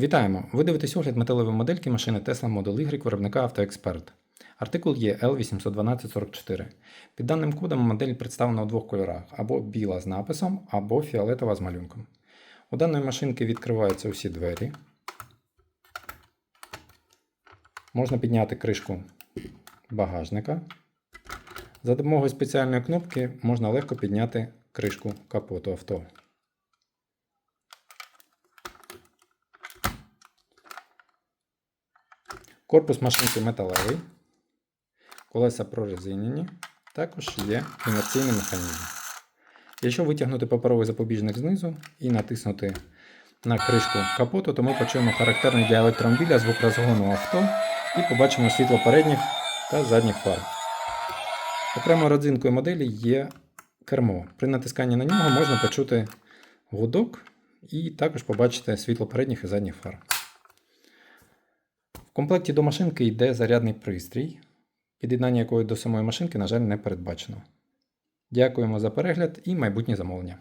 Вітаємо! Ви дивитесь огляд металевої модельки машини Tesla Model Y виробника AutoExpert. Артикул є L81244. Під даним кодом модель представлена у двох кольорах: або біла з написом, або фіолетова з малюнком. У даної машинки відкриваються усі двері. Можна підняти кришку багажника. За допомогою спеціальної кнопки можна легко підняти кришку капоту авто. Корпус машинки металевий, колеса прорезинені, також є інерційний механізм. Якщо витягнути паперовий запобіжник знизу і натиснути на кришку капоту, то ми почуємо характерний для електромобіля звук розгону авто і побачимо світло передніх та задніх фар. Окремо родзинкою моделі є кермо. При натисканні на нього можна почути гудок і також побачити світло передніх і задніх фар. Комплекті до машинки йде зарядний пристрій, під'єднання якої до самої машинки, на жаль, не передбачено. Дякуємо за перегляд і майбутні замовлення.